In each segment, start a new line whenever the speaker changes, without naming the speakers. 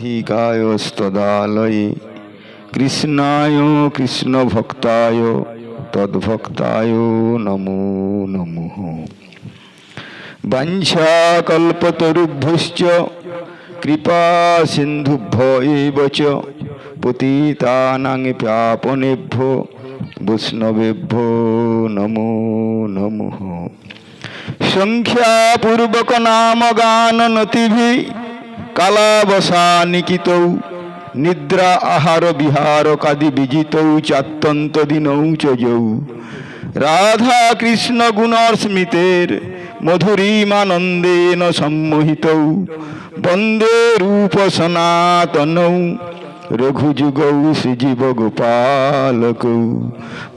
রাধিকায়স্তদালয়ে কৃষ্ণায় কৃষ্ণ ভক্তায় তদ্ভক্তায় নমো নমো বাঞ্ছাকল্পতরুভ্যশ্চ কৃপা সিন্ধুভ্য এব চ পতিতানাং প্যাপনেভ্য বৈষ্ণবেভ্য নমো নমঃ সংখ্যাপূর্বক নাম গান নতিভি কালাবসানিকিত নিদ্রা আহার বিহার কাদি বিজিত চাত্যন্ত দিনৌ রাধা কৃষ্ণ গুণর স্মিতের মধুরীমানন্দেন সম্মোহিত বন্দে রূপ সনাতনৌ রঘুযুগৌ শ্রীজীব গোপালক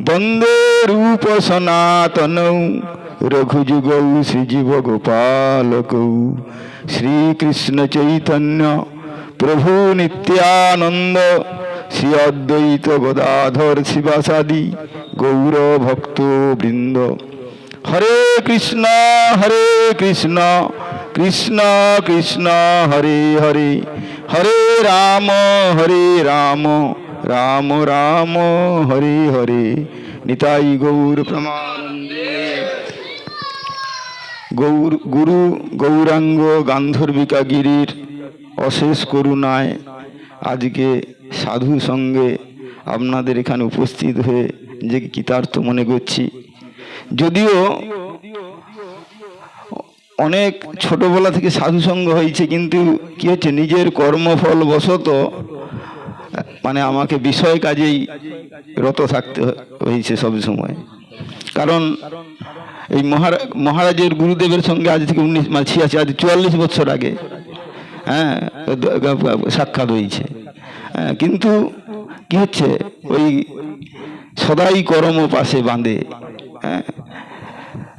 বন্দে রূপ সনাতন রঘুযুগৌ শ্রীজীব গোপালক শ্রীকৃষ্ণ চৈতন্য প্রভু নিত্যানন্দ শ্রী অদ্বৈত গদাধর শিবাসাদি গৌর ভক্ত বৃন্দ হরে কৃষ্ণ হরে কৃষ্ণ কৃষ্ণ কৃষ্ণ হরে হরে হরে রাম হরে রাম রাম রাম হরে হরে নিতাই গৌর প্রমানন্দে গৌর গুরু গৌরাঙ্গ গান্ধর্বিকা গিরির অশেষ করুণায় আজকে সাধু সঙ্গে আপনাদের এখানে উপস্থিত হয়ে নিজেকে কৃতার্থ মনে করছি যদিও অনেক ছোটবেলা থেকে সাধুসঙ্গ হয়েছে কিন্তু কি হচ্ছে নিজের কর্মফল বশত মানে আমাকে বিষয় কাজেই রত থাকতে হয়েছে সব সময় কারণ এই মহারা মহারাজের গুরুদেবের সঙ্গে আজ থেকে উনিশ মানে ছিয়াশি আজ চুয়াল্লিশ বছর আগে হ্যাঁ সাক্ষাৎ হয়েছে হ্যাঁ কিন্তু কি হচ্ছে ওই সদাই কর্ম পাশে বাঁধে হ্যাঁ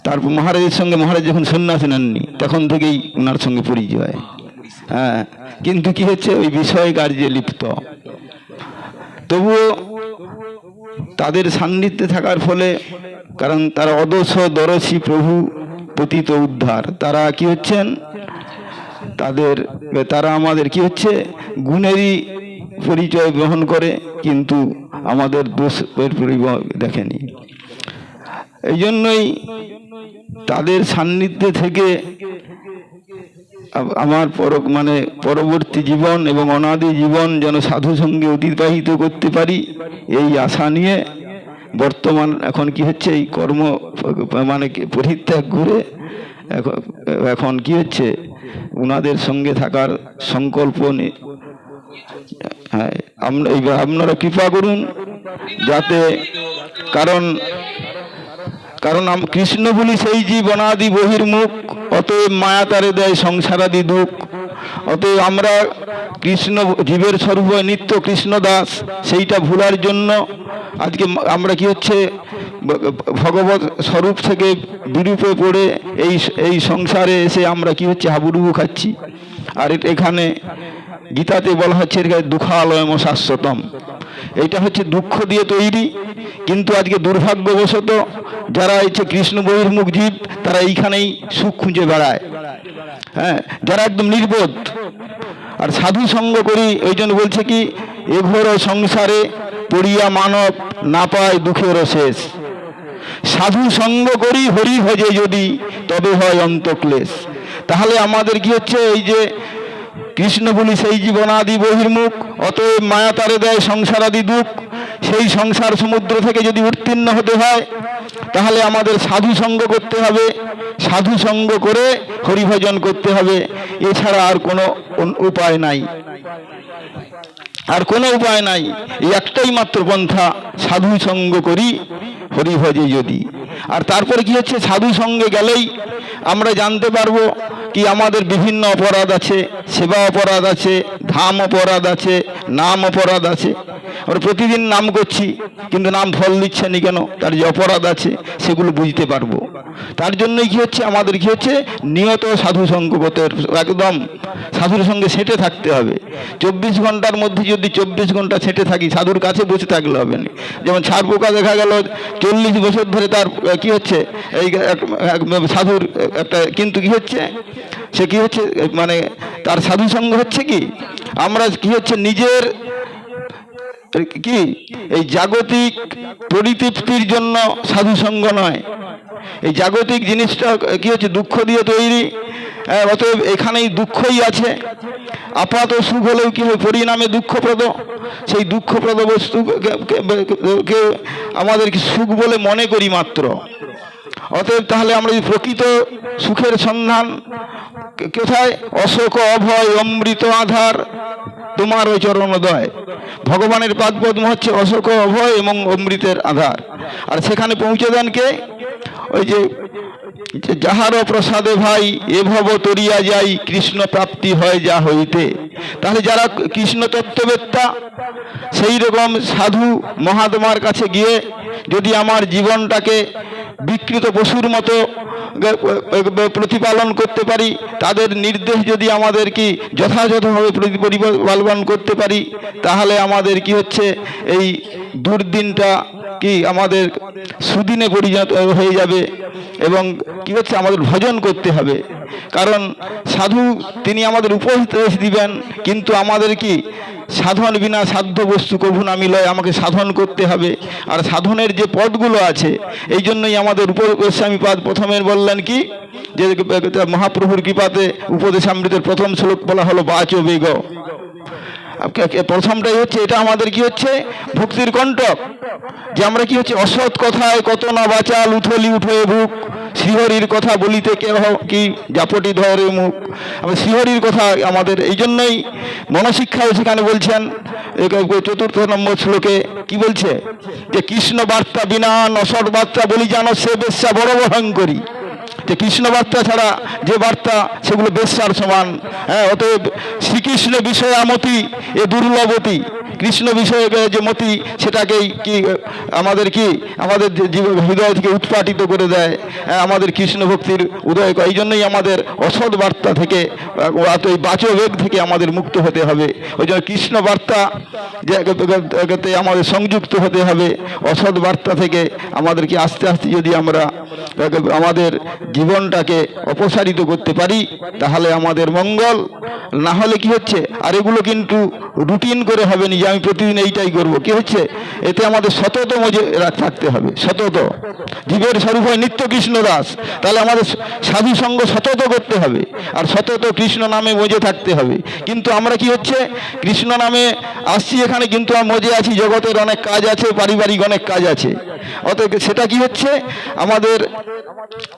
তারপর মহারাজের সঙ্গে মহারাজ যখন সন্ন্যাস নেননি তখন থেকেই ওনার সঙ্গে পরিচয় হ্যাঁ কিন্তু কি হচ্ছে ওই বিষয় কার্যে লিপ্ত তবুও তাদের সান্নিধ্যে থাকার ফলে কারণ তারা অদশ দরসী প্রভু পতিত উদ্ধার তারা কি হচ্ছেন তাদের তারা আমাদের কি হচ্ছে গুণেরই পরিচয় গ্রহণ করে কিন্তু আমাদের দোষের পরিচয় দেখেনি এই জন্যই তাদের সান্নিধ্যে থেকে আমার পর মানে পরবর্তী জীবন এবং অনাদি জীবন যেন সাধু সঙ্গে অতিবাহিত করতে পারি এই আশা নিয়ে বর্তমান এখন কি হচ্ছে এই কর্ম মানে পরিত্যাগ করে এখন কি হচ্ছে উনাদের সঙ্গে থাকার সংকল্প হ্যাঁ আপনারা কৃপা করুন যাতে কারণ কারণ কৃষ্ণ বলি সেই জীব অনাদি বহির্মুখ অতএব মায়া তারে দেয় সংসারাদি দুঃখ অতএব আমরা কৃষ্ণ জীবের স্বরূপ নিত্য কৃষ্ণ দাস সেইটা ভুলার জন্য আজকে আমরা কি হচ্ছে ভগবত স্বরূপ থেকে বিরূপে পড়ে এই এই সংসারে এসে আমরা কি হচ্ছে হাবুডুবু খাচ্ছি আর এখানে গীতাতে বলা হচ্ছে দুঃখালয়ম শাশ্বতম এটা হচ্ছে দুঃখ দিয়ে তৈরি কিন্তু আজকে দুর্ভাগ্যবশত যারা হচ্ছে কৃষ্ণ বহির্মুখ জীব তারা এইখানেই সুখ খুঁজে বেড়ায় হ্যাঁ যারা একদম নির্বোধ আর সাধু সঙ্গ করি ওই জন্য বলছে কি এঘোর সংসারে পড়িয়া মানব না পায় দুঃখের শেষ সাধু সঙ্গ করি হরি ভজে যদি তবে হয় অন্তক্লেশ তাহলে আমাদের কি হচ্ছে এই যে কৃষ্ণ বলি সেই জীবনাদি বহির্মুখ অতএব মায়া তারে দেয় সংসারাদি দুঃখ সেই সংসার সমুদ্র থেকে যদি উত্তীর্ণ হতে হয় তাহলে আমাদের সাধু সঙ্গ করতে হবে সাধু সঙ্গ করে হরিভজন করতে হবে এছাড়া আর কোনো উপায় নাই আর কোনো উপায় নাই এই একটাই মাত্র পন্থা সাধু সঙ্গ করি হরি ভজে যদি আর তারপরে কি হচ্ছে সাধু সঙ্গে গেলেই আমরা জানতে পারবো কি আমাদের বিভিন্ন অপরাধ আছে সেবা অপরাধ আছে ধাম অপরাধ আছে নাম অপরাধ আছে আমরা প্রতিদিন নাম করছি কিন্তু নাম ফল দিচ্ছে না কেন তার যে অপরাধ আছে সেগুলো বুঝতে পারবো তার জন্য কি হচ্ছে আমাদের কি হচ্ছে নিয়ত সাধু সঙ্গবতের একদম সাধুর সঙ্গে সেটে থাকতে হবে চব্বিশ ঘন্টার মধ্যে যদি চব্বিশ ঘন্টা সেটে থাকি সাধুর কাছে বসে থাকলে হবে না যেমন ছাড় পোকা দেখা গেল চল্লিশ বছর ধরে তার কি হচ্ছে এই সাধুর একটা কিন্তু কি হচ্ছে সে কি হচ্ছে মানে তার সাধু সঙ্গ হচ্ছে কি আমরা কি হচ্ছে নিজের কি এই জাগতিক পরিতৃপ্তির জন্য সাধুসঙ্গ নয় এই জাগতিক জিনিসটা কি হচ্ছে দুঃখ দিয়ে তৈরি হ্যাঁ, অতএব এখানেই দুঃখই আছে আপাত সুখ হলেও কি হয় পরিণামে দুঃখপ্রদ সেই দুঃখপ্রদ বস্তুকে আমাদেরকে সুখ বলে মনে করি মাত্র অতএব তাহলে আমরা প্রকৃত সুখের সন্ধান কোথায় অশোক অভয় অমৃত আধার তোমার ওই চরণোদয় ভগবানের পাদপদ্ম হচ্ছে অশোক অভয় এবং অমৃতের আধার আর সেখানে পৌঁছে দেন কে ওই যে যাহারও প্রসাদে ভাই ভব তরিয়া যাই কৃষ্ণ প্রাপ্তি হয় যা হইতে তাহলে যারা কৃষ্ণ তত্ত্ববেত্তা সেই রকম সাধু মহাত্মার কাছে গিয়ে যদি আমার জীবনটাকে বিকৃত পশুর মতো প্রতিপালন করতে পারি তাদের নির্দেশ যদি আমাদের কি যথাযথভাবে পরিপালন করতে পারি তাহলে আমাদের কি হচ্ছে এই দুর্দিনটা কি আমাদের সুদিনে পরিণত হয়ে যাবে এবং কি হচ্ছে আমাদের ভজন করতে হবে কারণ সাধু তিনি আমাদের উপদেশ দিবেন কিন্তু আমাদের কি সাধন বিনা সাধ্য বস্তু কভু না লয় আমাকে সাধন করতে হবে আর সাধনের যে পদগুলো আছে এই জন্যই আমাদের উপর গোস্বামীপাদ প্রথমে বললেন কি যে মহাপ্রভুর কৃপাতে উপদেশামৃতের প্রথম শ্লোক বলা হলো বাচ বেগ প্রথমটাই হচ্ছে এটা আমাদের কি হচ্ছে ভক্তির কণ্টক যে আমরা কি হচ্ছে অসৎ কথায় কত না বাঁচাল উথলি উঠে বুক শিহরির কথা বলিতে কেহ কি জাপটি ধরে মুখ আবার শিহরির কথা আমাদের এই জন্যই মনশিক্ষায় সেখানে বলছেন চতুর্থ নম্বর শ্লোকে কি বলছে যে কৃষ্ণ বার্তা বিনা নসর বার্তা বলি জানো সে বেশ্যা বড় ভয়ঙ্করী যে কৃষ্ণ বার্তা ছাড়া যে বার্তা সেগুলো বেশ্যার সমান হ্যাঁ অতএব শ্রীকৃষ্ণ বিষয়ামতি এ দুর্লভতী কৃষ্ণ বিষয়ে যে মতি সেটাকেই কি আমাদের কি আমাদের হৃদয় থেকে উৎপাটিত করে দেয় হ্যাঁ, আমাদের কৃষ্ণ ভক্তির উদয় এই জন্যই আমাদের অসৎ বার্তা থেকে এই বাচবেগ থেকে আমাদের মুক্ত হতে হবে ওই জন্য কৃষ্ণ বার্তা যে আমাদের সংযুক্ত হতে হবে অসৎ বার্তা থেকে আমাদেরকে আস্তে আস্তে যদি আমরা আমাদের জীবনটাকে অপসারিত করতে পারি তাহলে আমাদের মঙ্গল না হলে কি হচ্ছে আর এগুলো কিন্তু রুটিন করে হবে নিজের যে আমি প্রতিদিন এইটাই করব কি হচ্ছে এতে আমাদের সতত মজে থাকতে হবে সতত জীবের স্বরূপ হয় নিত্য কৃষ্ণ দাস তাহলে আমাদের সাধু সঙ্গ সতত করতে হবে আর সতত কৃষ্ণ নামে মজে থাকতে হবে কিন্তু আমরা কি হচ্ছে কৃষ্ণ নামে আসছি এখানে কিন্তু মজে আছি জগতের অনেক কাজ আছে পারিবারিক অনেক কাজ আছে অতএব সেটা কি হচ্ছে আমাদের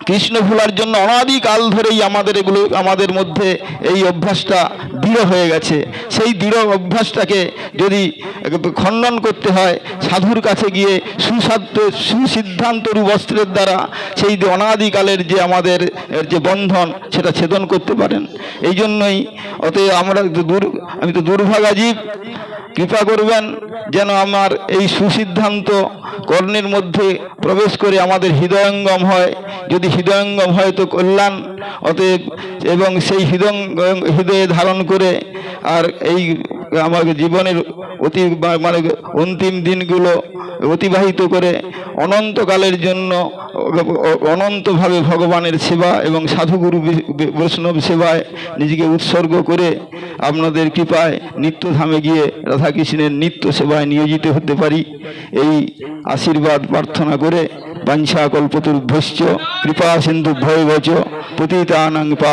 কৃষ্ণ ভোলার জন্য অনাদিকাল ধরেই আমাদের এগুলো আমাদের মধ্যে এই অভ্যাসটা দৃঢ় হয়ে গেছে সেই দৃঢ় অভ্যাসটাকে যদি যদি খণ্ডন করতে হয় সাধুর কাছে গিয়ে সুসাধ্য সুসিদ্ধান্ত বস্ত্রের দ্বারা সেই যে অনাদিকালের যে আমাদের যে বন্ধন সেটা ছেদন করতে পারেন এই জন্যই অতএব আমরা দুর আমি তো দুর্ভাগাজীব কৃপা করবেন যেন আমার এই সুসিদ্ধান্ত কর্ণের মধ্যে প্রবেশ করে আমাদের হৃদয়ঙ্গম হয় যদি হৃদয়ঙ্গম হয় তো কল্যাণ অতএব এবং সেই হৃদয় হৃদয়ে ধারণ করে আর এই আমাকে জীবনের অতি মানে অন্তিম দিনগুলো অতিবাহিত করে অনন্তকালের জন্য অনন্তভাবে ভগবানের সেবা এবং সাধুগুরু বৈষ্ণব সেবায় নিজেকে উৎসর্গ করে আপনাদের কৃপায় নিত্যধামে গিয়ে রাধাকৃষ্ণের নিত্য সেবায় নিয়োজিত হতে পারি এই আশীর্বাদ প্রার্থনা করে বাঞ্ছা কল্পতুর্ভস্য কৃপা ভয় বচ পতিতানাং পা